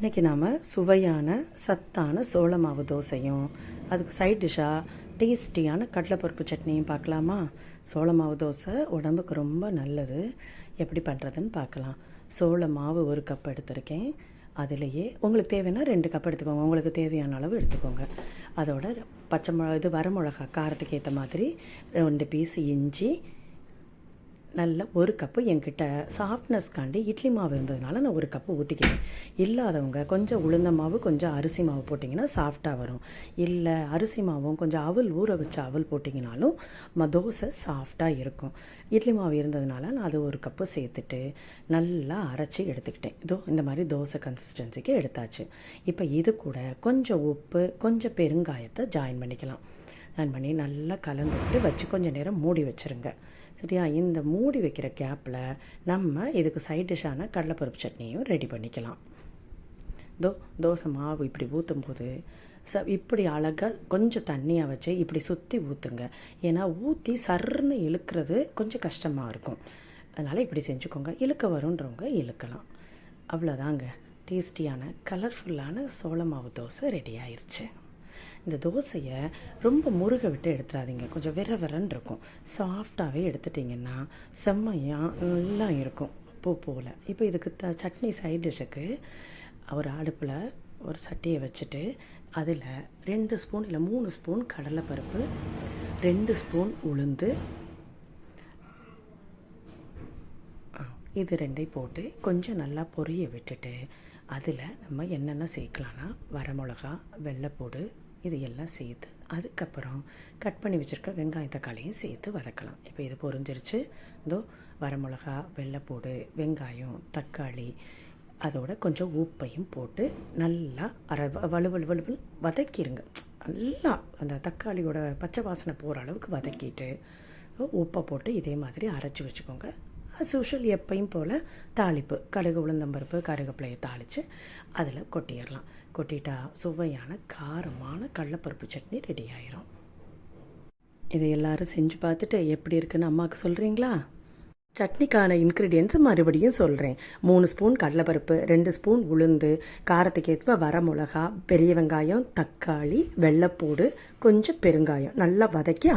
இன்றைக்கி நாம் சுவையான சத்தான சோள மாவு தோசையும் அதுக்கு சைட் டிஷ்ஷாக டேஸ்டியான கடலைப்பருப்பு சட்னியும் பார்க்கலாமா? சோள மாவு தோசை உடம்புக்கு ரொம்ப நல்லது. எப்படி பண்ணுறதுன்னு பார்க்கலாம். சோள மாவு ஒரு கப் எடுத்திருக்கேன். அதுலேயே உங்களுக்கு தேவைன்னா ரெண்டு கப் எடுத்துக்கோங்க. உங்களுக்கு தேவையான அளவு எடுத்துக்கோங்க. அதோட பச்சை மிளகா இது வரமிளகா காரத்துக்கு ஏற்ற மாதிரி ரெண்டு பீஸ் இஞ்சி நல்ல ஒரு கப்பு என்கிட்ட சாஃப்ட்னஸ்க்காண்டி இட்லி மாவு இருந்ததுனால நான் ஒரு கப்பு ஊற்றிக்கிறேன் இல்லாதவங்க கொஞ்சம் உளுந்த மாவு கொஞ்சம் அரிசி மாவு போட்டிங்கன்னா சாஃப்டாக வரும். இல்லை அரிசி மாவும் கொஞ்சம் அவல் ஊற வச்ச அவல் போட்டிங்கனாலும் ம தோசை சாஃப்டாக இருக்கும். இட்லி மாவு இருந்ததுனால நான் அது ஒரு கப்பு சேர்த்துட்டு நல்லா அரைச்சி எடுத்துக்கிட்டேன். இதோ இந்த மாதிரி தோசை கன்சிஸ்டன்சிக்கு எடுத்தாச்சு. இப்போ இது கூட கொஞ்சம் உப்பு கொஞ்சம் பெருங்காயத்தை ஜாயின் பண்ணிக்கலாம். ஜாயின் பண்ணி நல்லா கலந்துக்கிட்டு வச்சு கொஞ்சம் நேரம் மூடி வச்சுருங்க. சரியா? இந்த மூடி வைக்கிற கேப்பில் நம்ம இதுக்கு சைட் டிஷ்ஷான கடலைப்பருப்பு சட்னியும் ரெடி பண்ணிக்கலாம். தோ தோசை மாவு இப்படி ஊற்றும் போது ச இப்படி அழகாக கொஞ்சம் தண்ணியாக வச்சு இப்படி சுற்றி ஊற்றுங்க ஏன்னா ஊற்றி சர்ன்னு இழுக்கிறது கொஞ்சம் கஷ்டமாக இருக்கும். அதனால் இப்படி செஞ்சுக்கோங்க. இழுக்க வருன்றவங்க இழுக்கலாம். அவ்வளோதாங்க டேஸ்டியான கலர்ஃபுல்லான சோள மாவு தோசை ரெடி ஆயிடுச்சு இந்த தோசையை ரொம்ப முருக விட்டு எடுத்துடாதீங்க கொஞ்சம் விர விரன்னு இருக்கும். சாஃப்டாகவே எடுத்துட்டிங்கன்னா செம்மையாக நல்லா இருக்கும். பூ போல். இப்போ இதுக்கு த சட்னி சைட் டிஷ்ஷுக்கு ஒரு அடுப்பில் ஒரு சட்டியை வச்சுட்டு அதில் ரெண்டு ஸ்பூன் இல்லை மூணு ஸ்பூன் கடலைப்பருப்பு ரெண்டு ஸ்பூன் உளுந்து. இது ரெண்டையும் போட்டு கொஞ்சம் நல்லா பொரிய விட்டுட்டு அதில் நம்ம என்னென்ன சேர்க்கலான்னா வரமிளகா வெள்ளைப்பூடு இது எல்லாம் சேர்த்து அதுக்கப்புறம் கட் பண்ணி வச்சுருக்க வெங்காயம் தக்காளியும் சேர்த்து வதக்கலாம். இப்போ இது பொரிஞ்சிருச்சு. இதோ வரமிளகா வெள்ளைப்பூடு வெங்காயம் தக்காளி அதோட கொஞ்சம் உப்பையும் போட்டு நல்லா அரை வலுவல் வலுவல் வதக்கிடுங்க நல்லா அந்த தக்காளியோட பச்சை வாசனை போகிற அளவுக்கு வதக்கிட்டு உப்பை போட்டு இதே மாதிரி அரைச்சி வச்சுக்கோங்க. அஸ் யூஷுவல் எப்பையும் போல் தாளிப்பு. கடுகு உளுந்தம்பருப்பு கருகப்பிலையை தாளித்து அதில் கொட்டிடலாம். கொட்டிட்டா சுவையான காரமான கடலப்பருப்பு சட்னி ரெடி ஆயிரும். இதை எல்லாரும் செஞ்சு பார்த்துட்டு எப்படி இருக்குன்னு அம்மாவுக்கு சொல்கிறீங்களா சட்னிக்கான இன்க்ரீடியன்ஸ் மறுபடியும் சொல்கிறேன் மூணு ஸ்பூன் கடலைப்பருப்பு ரெண்டு ஸ்பூன் உளுந்து காரத்துக்கு ஏற்ப வர மிளகா பெரிய வெங்காயம் தக்காளி வெள்ளைப்பூடு கொஞ்சம் பெருங்காயம் நல்லா வதக்கி